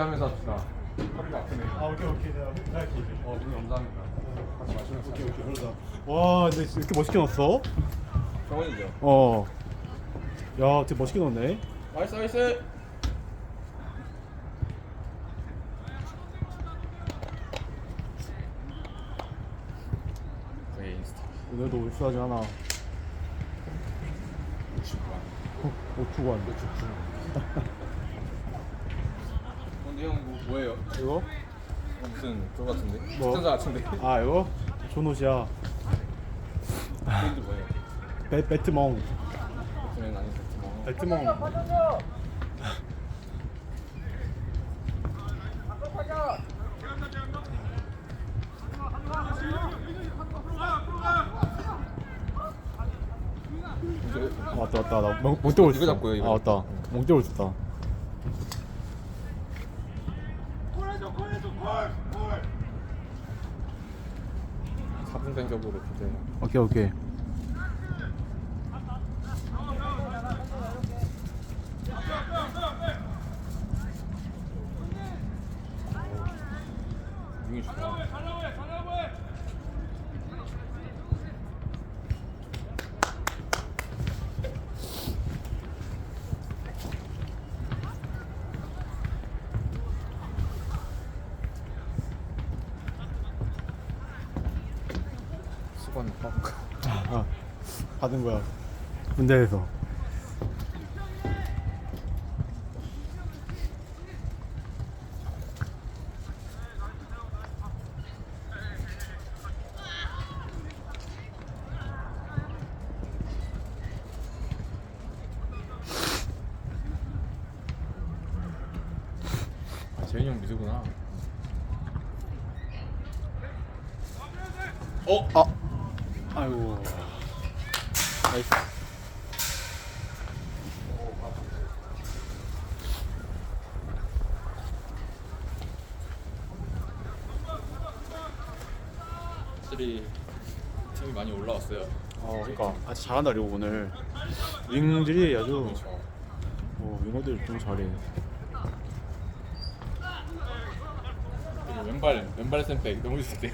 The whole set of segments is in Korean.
하면서 합시다. 허리가 아프네. 아 오케이 오케이 내가 할게. 어, 물 감사합니다. 같이 마시면서. 오케이 오케이 그러자. 와 근데 이렇게 멋있게 넣었어? 정원이죠. 어. 야 되게 멋있게 넣었네. 나이스 나이스. 인스타. 오늘도 울수하지 않아. 오추관. 근데 형 뭐, 뭐예요? 이거? 어, 무슨 그거 같은데? 뭐? 특전사 같은데? 아 이거? 좋은 옷이야. 브랜드 뭐예요? 배, 배트멍. 배트맨 아닌 배트맨. 배트멍. 아, 맞다 맞다 나 멍, 멍 때고 이거. 잡고요, 이거. 아 맞다. 멍 때고 있었다. 사분생적으로 교대. 오케이 오케이. 윙이 좋다. 수건 빡. 아, 받은 거야. 군대에서. 아, 재현이 형 미드구나. 어? 아, 아이고. 나이스. 확실히 팀이 많이 올라왔어요. 어, 그러니까 아주 잘한다 리고 오늘. 윙들이 아주. 어, 윙어들 좀 잘해. 그리고 왼발 왼발 샌백 너무 좋대.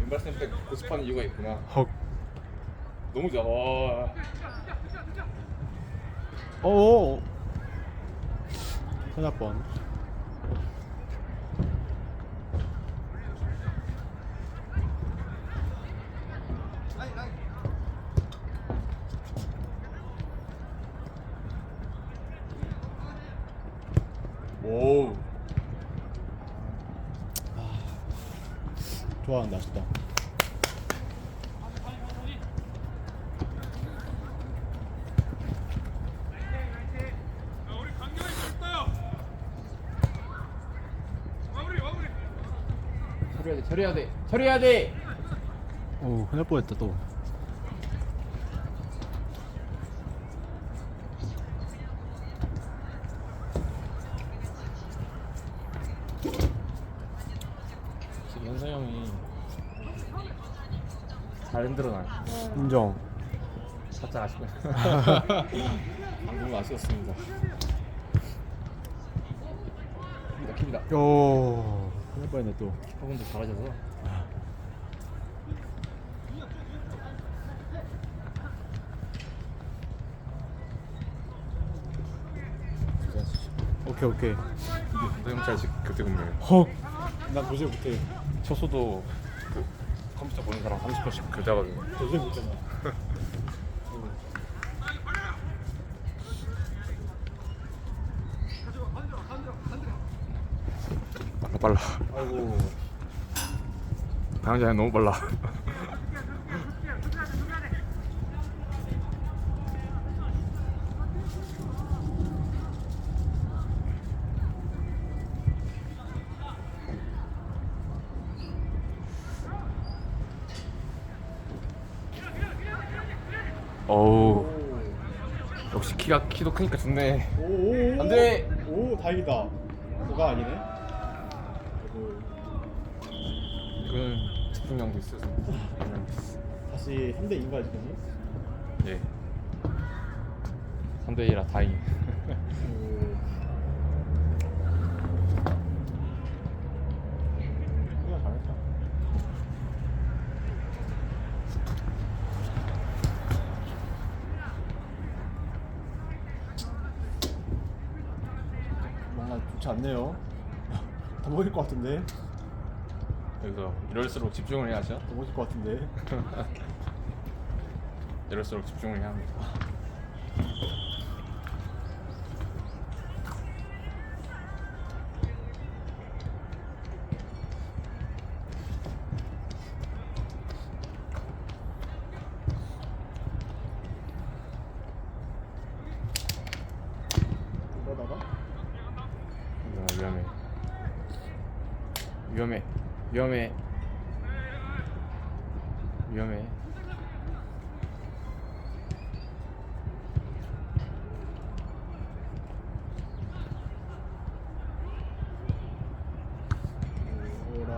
왼발 샌백 고집하는 이유가 있구나. 헉. 너무 좋아. 와. 어. 큰일 날 뻔. 오. 좋아한다 아쉽다 처리해야 돼 처리해야 돼 처리해야 돼. 오 흔할 뻔했다 또. 지금 현서 형이 잘 흔들어놔요 인정. 살짝 아쉽네. 방금 아쉬웠습니다. 킵니다 킵니다. 오 흔할 뻔했네 또. 키퍼분도 잘하셔서. 오케이 오케이. 현서 형잘 그때 근무해요? 난 도저히 못해. 초소도 그 컴퓨터 보는 사람 30%씩 교대하거든요. 도저히 못잖아 빨라. 아이고. 방장이 너무 빨라. 어우. 역시 키가 키도 크니까 좋네. 오오오. 안 돼. 오 다행이다. 그가 아니네 아이고 이거는 집중력도 있어서. 다시 3대 2인가 지금 예 3대 1라 다행 우리가 잘했다 뭔가 좋지 않네요. 더 먹일 것 같은데 여기서 이럴수록 집중을 해야죠. 더 먹일 것 같은데. 이럴수록 집중을 해야 합니다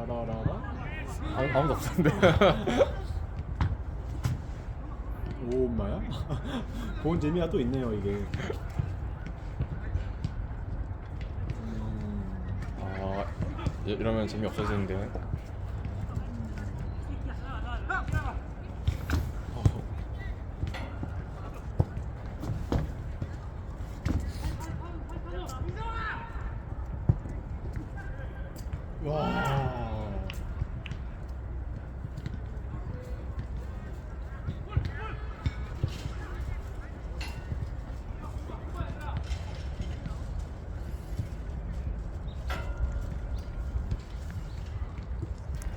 라라라라? 아무, 아무도 없었는데. 오 엄마야? 본 재미가 또 있네요 이게. 음, 아 이- 이러면 재미 없어지는데 와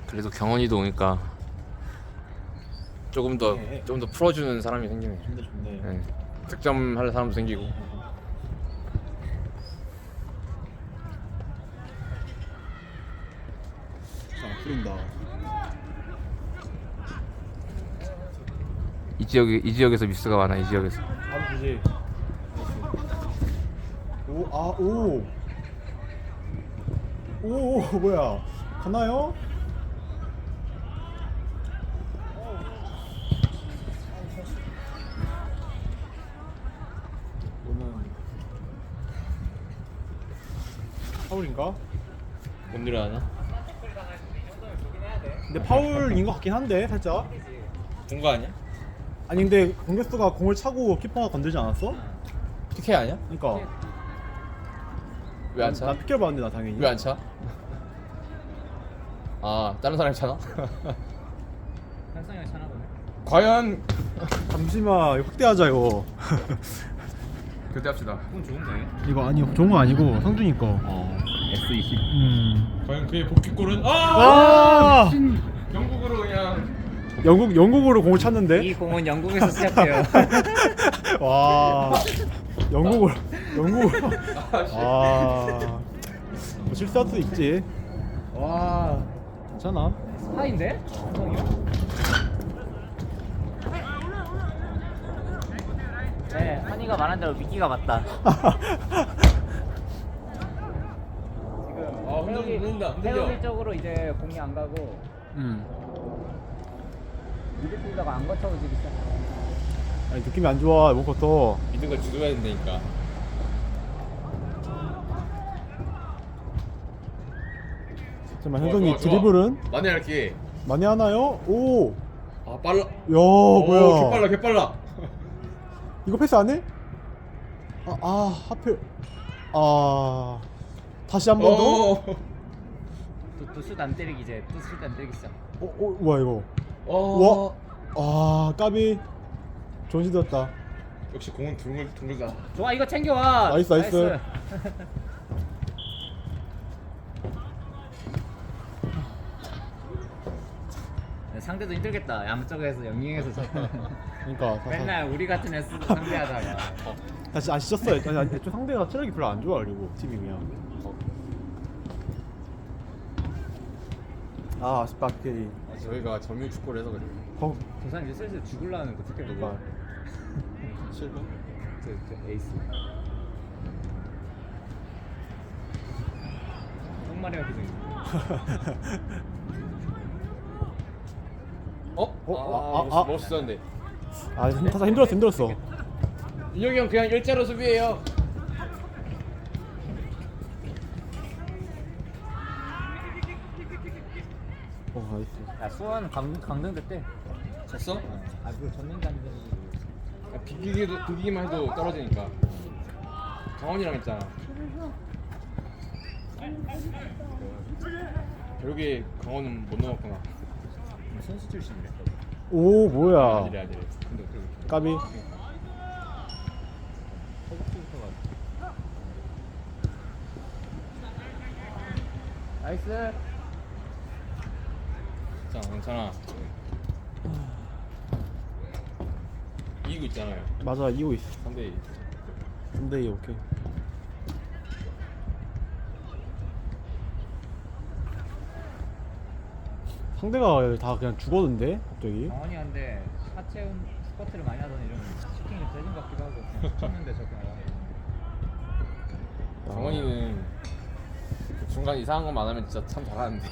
그래도 경원이도 오니까 조금 더 네. 좀 더 풀어주는 사람이 생기네. 좋네 좋네 네. 득점할 사람도 생기고. 자 풀린다. 이 지역이 이 지역에서 미스가 많아 이 지역에서. 바로 주지. 오 아 오. 오, 오 뭐야. 가나요? 오는 파울인가? 못 일어나나? 근데 파울인 것 같긴 한데 살짝 본거 아니야? 아니 근데 공격수가 공을 차고 키퍼가 건들지 않았어? PK 아니야? 그러니까 왜 안 차? 나 피켓 봤는데 나 당연히 왜 안 차? 아 다른 사람이 차나? 한상이 차나 보네. 과연 잠시만 이거 확대하자 이거 그때 합시다 그건 좋은데. 이거 아니 좋은 거 아니고 성준이 거 어. S20. 음. 과연 그의 복귀골은 아! 와! 영국으로 그냥 영국 영국으로 공을 찼는데. 이 공은 영국에서 시작해요. 와. 영국으로 영국으로. 아. 뭐 실수할 수도 있지. 와 괜찮아. 스파인데? 네, 한이가 말한 대로 미끼가 맞다. 아 흔들 흔든다 흔들려 태우기 쪽으로 이제 공이 안 가고 음. 미드필더가 안 거쳐지기 시작. 아니 느낌이 안 좋아 이번부터. 믿는 걸 주도해야 된다니까 잠깐만 좋아, 현성이 좋아, 좋아. 드리블은 많이 할게 많이 하나요? 오. 아 빨라 야 뭐야? 개빨라 개빨라 이거 패스 안 해? 아, 아 하필. 아. 다시 한 번 더. 어. 또슛안 때리기 이제 또슛안 때리기 시작. 어, 어, 뭐야 이거? 어. 와. 아, 까비. 좋은 시도였다. 역시 공은 둥글 둥글다 좋아 이거 챙겨와. 나이스, 나이스. 네, 상대도 힘들겠다. 양쪽에서 영리해서 저- 그러니까 다, 다, 맨날 우리 같은 애 쓰- 상대하다가. 다시 아시셨어요? 아니, 아니, 애초에 상대가 체력이 별로 안 좋아 그리고 팀이 그냥. 아, 아쉽다 게임. 아, 저희가 점유 축구를 해서 그래요 거, 저 사람 이제 슬슬 죽을라는 거 특히 누가? 실버? 저, 저 에이스. 똥마리아 표정이. 어? 어? 아, 아, 아, 아. 멋있었는데 아, 힘- 타사 힘들었어, 힘들었어. 인혁이 형 그냥 일자로 수비해요 수원 강 강등대 때. 졌어? 아그 전년간데. 야, 비기기도 비기기만 해도 떨어지니까 강원이랑 했잖아 결국에 강원은 못 넘었구나 선수 출신이래. 오, 뭐야. 아니래 아니래 근데 그 까비. 나이스. 괜찮아 괜찮아 이기고 있잖아요 맞아, 이고 있어. 3대2 근데 이 오케이. 상대가 다 그냥 죽었는데 갑자기. 강원이 한데 하체 스쿼트를 많이 하더니 이런 치킨이 세진 것 같기도 하고 쳤는데. 강원이는 그 중간 이상한 것만 안 하면 진짜 참 잘하는데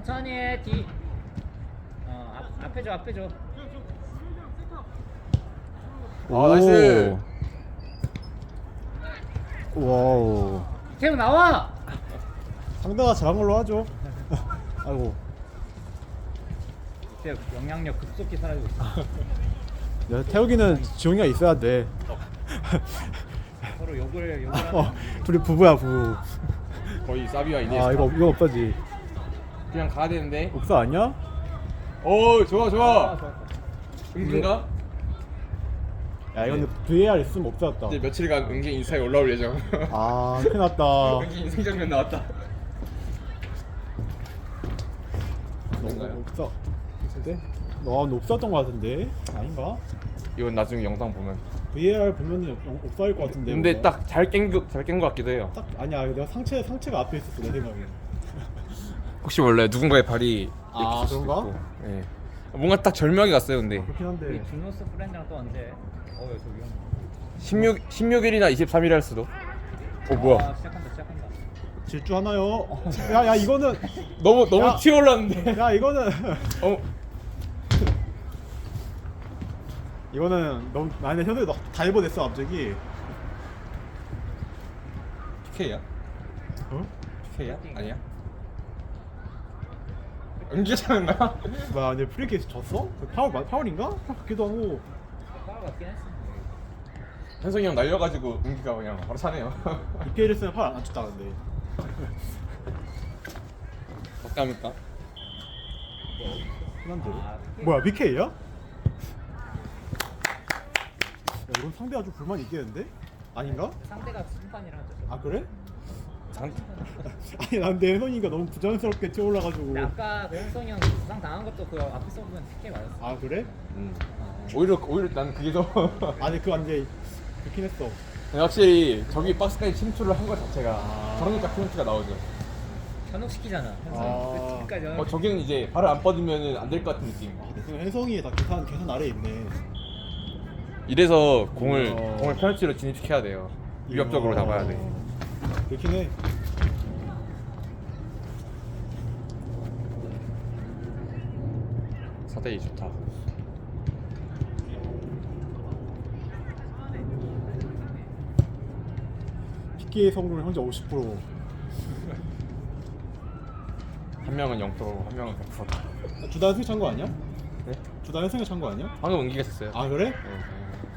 천천히 해 뒤. 어 앞, 앞에 줘 앞에 줘. 아, 나이스. 와우. 태우 나와. 상대가 잘한 걸로 하죠. 아이고. 태우 영향력 급속히 사라지고 있어. 야, 태욱이는 지용이가 있어야 돼. 서로 욕을 욕을 어, 하면 둘이 부부야 부부. 거의 사비와 이네스타 아 이거 이거 없다지. 그냥 가야 되는데 옥사 아니야? 오 좋아 아, 좋아 좋았다. 은근가? 야 이거는 VAR 있으면 옥사였다. 이제 며칠간 은근 인스타에 올라올 예정 아 큰일 났다. 은근 인생 장면 나왔다 뭔가요? 옥사. 근데? 너 옥사였던 거 같은데? 아닌가? 이건 나중에 영상 보면 VAR 보면은 옥- 옥사일 것 같은데. 근데 뭔가? 딱 잘깬잘깬 것 같기도 해요 딱 아니야 내가 상체 상체가 앞에 있었어 내 생각에. 혹시 원래 누군가의 발이 아, 이렇게 그런가? 있고. 예. 뭔가 딱 절묘하게 갔어요 근데 그렇긴 한데. 준호스 프렌드랑 또 언제? 어여 저기 형. 16 16일이나 23일 할 수도 어 뭐야 아, 시작한다 시작한다. 질주 하나요? 야야 이거는 너무 너무 야. 튀어 올랐는데 야 이거는 어 이거는 너무 나는 현석이 다 입어냈어 갑자기. PK야? 어? PK야? 아니야? 차는 거야? 뭐야 근데 프리킥 졌어? 파울 맞- 파울인가? 같기도 하고. 파울 같긴 했어. 현성이 형 날려가지고 은기가 그냥 바로 차네요 EPL 쓰면 파울 안 쳤다 근데. 어떡합니까? 흔한데. 아. 뭐야 BK야? 야 이건 상대가 좀 불만이 있겠는데? 아닌가? 상대가 심판이랑 아. 그래? 장... 아니 난내 혜성이가 너무 부자연스럽게 뛰어올라가지고 근데 아까 그 현성이 형 부상 당한 것도 그 앞에서 보면 TK 맞았어. 아 그래? 음. 아, 오히려 오히려 난 그게 더 아니 그거 완전 그렇긴 했어 확실히 저기 박스까지 침투를 한 것 자체가 아. 저러니까 페널티가 나오죠. 현혹시키잖아. 현성이 아. 그 뒤까지. 어 저기는 이제 발을 안 뻗으면 안 될 것 같은 느낌. 아 근데 혜성이 다 계산 계산 아래 있네 이래서 공을 이야. 공을 페널티로 진입시켜야 돼요. 위협적으로 이야. 잡아야 돼. 그렇긴 해 4대2 좋다. PK 성공률 현재 50% 한 명은 0%고 한 명은 100%다. 주단 승 찬 거 아니야? 네? 주단 승 찬 거 아니야? 방금 은기가 쳤어요. 아 그래? 네.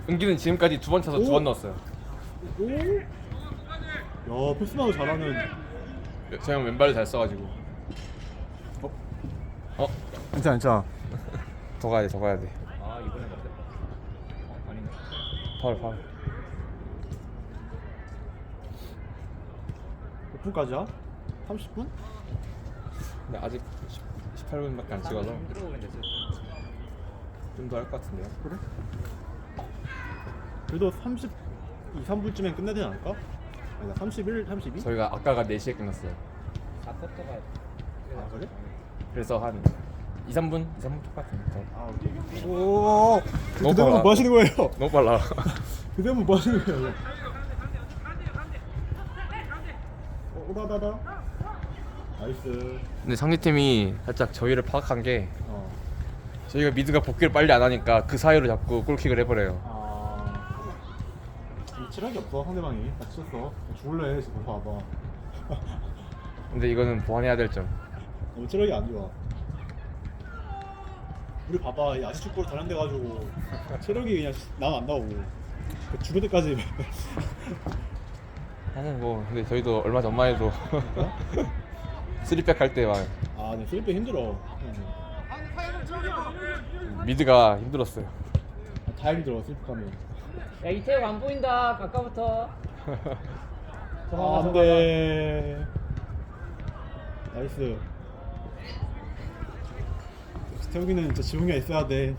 은기는 지금까지 두 번 차서 두 오. 번 넣었어요. 오? 야 패스나도 잘하는 저형 왼발을 잘 써가지고. 어? 어? 괜찮아 괜찮아 더 가야 돼, 더 가야 돼. 아 이번에 맞겠다. 어 아니네. 파울, 파울. 몇 분까지야? 30분? 근데 아직 18분밖에 안 찍어서 좀 들어오는데 지금. 좀더 할 것 같은데요. 그래? 그래도 30, 2, 3분쯤엔 끝내야 되지 않을까? 아니 나 31, 32? 저희가 아까가 4시에 끝났어요. 4쿼터가. 아, 그래? 그래서 한 2, 3분? 2, 3분 똑같은데. 더. 아 오케이 오 너무 그대로 빨라. 뭐 하시는 거예요? 너무 빨라. 그대로 뭐 하시는 거예요? 어, 오라다다 나이스 근데 상대팀이 살짝 저희를 파악한 게 어. 저희가 미드가 복귀를 빨리 안 하니까 그 사이로 자꾸 골킥을 해버려요. 아 체력이 없어 상대방이 나 치셨어. 죽을래 지금 봐봐. 근데 이거는 보완해야 될 점. 너무 체력이 안 좋아. 우리 봐봐 이 아시 축구로 단련돼가지고 체력이 그냥 나안 나오고. 그 죽을 때까지. 아니 뭐 근데 저희도 얼마 전만 해도 쓰리백 할 때 막아 근데 필리핀 힘들어. 미드가 힘들었어요. 아, 다 힘들어 가면 야 이태욱 안 보인다. 가까부터. 아 안 돼 나이스 태욱이는 진짜 지웅이가 있어야 돼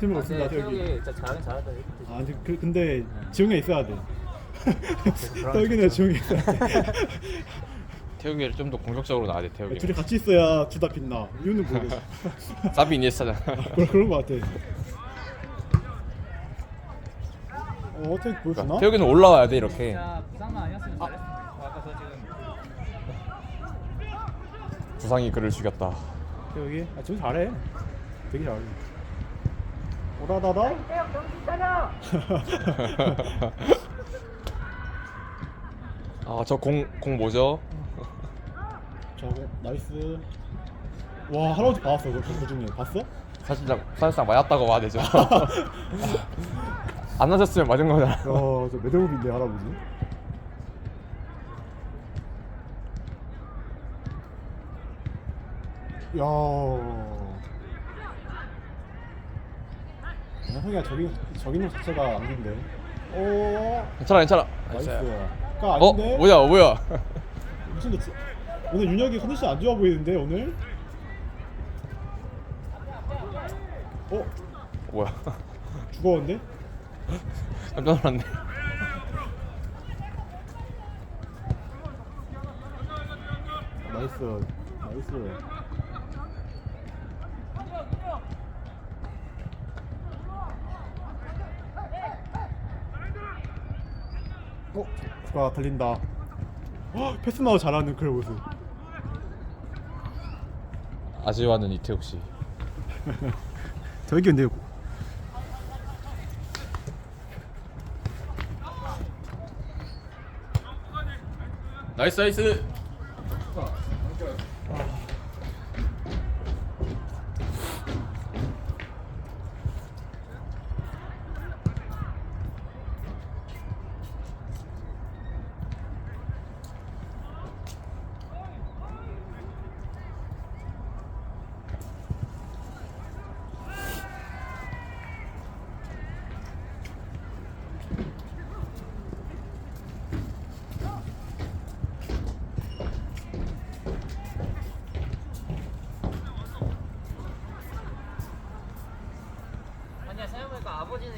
힘을 아, 없습니다 근데 태욱이 태욱이 진짜 잘하긴 잘하다. 아 근데, 그, 근데 지웅이가 있어야 돼 태욱이는 지웅이가 있어야 돼 태욱이를 좀 더 공격적으로 나와야 돼 태욱이. 둘이 같이 있어야 둘 다 빛나 이유는 모르겠어 사비 이니에스타잖아. 그런, 그런 거 같아 어 어떻게 보여주나? 그러니까 태욱이는 올라와야 돼 이렇게. 진짜 부상만 아니었으면 잘했을 텐데. 어, 아까 저 지금 부상이 그를 죽였다. 태욱이? 아 지금 잘해 되게 잘해 오라다다? 아 저 공 공 뭐죠? 저거 나이스 와 할아버지 봤어 그, 그 중에 봤어? 사실상 사실상 맞았다고 봐야 되죠. 안 맞았으면 맞은 거잖아. 야저 매대업인데 할아버지 야 형이야 저기 저기 놈 자체가 안긴데 오 괜찮아 괜찮아. 나이스 나이스. 까 어 아닌데 뭐야 뭐야? 무슨 데 오늘 윤혁이 컨디션 안 좋아 보이는데 오늘 어 뭐야? 죽었는데 깜짝 놀랐네. 나이스 나이스 어? 누가 달린다 헉, 패스 나우 잘하는 그런 모습 아지와는 이태욱 씨. 저기 근데 나이스 나이스.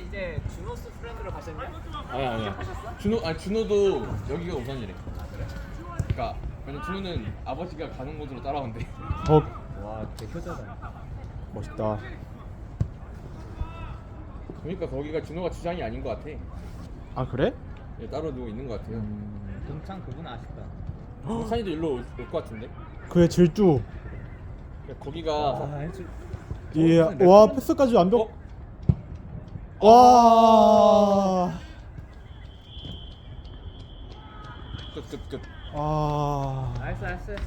이제 주노스 프렌드로 가셨냐? 아니 아니야. 준호 아니 준호도 여기가 우선이래. 그러니까 왜냐 준호는 아버지가 가는 곳으로 따라온대. 어와 대효자다 멋있다 그러니까 거기가 준호가 주장이 아닌 것 같아. 아 그래? 예, 따로 누워 있는 것 같아요. 음... 동창 그분 아쉽다 동찬이도 일로 올 것 같은데. 그의 질주 그러니까 거기가 아 헬스 예, 와 랩? 패스까지 완벽 어? 와. 끝 끝 끝. 아... 나이스 나이스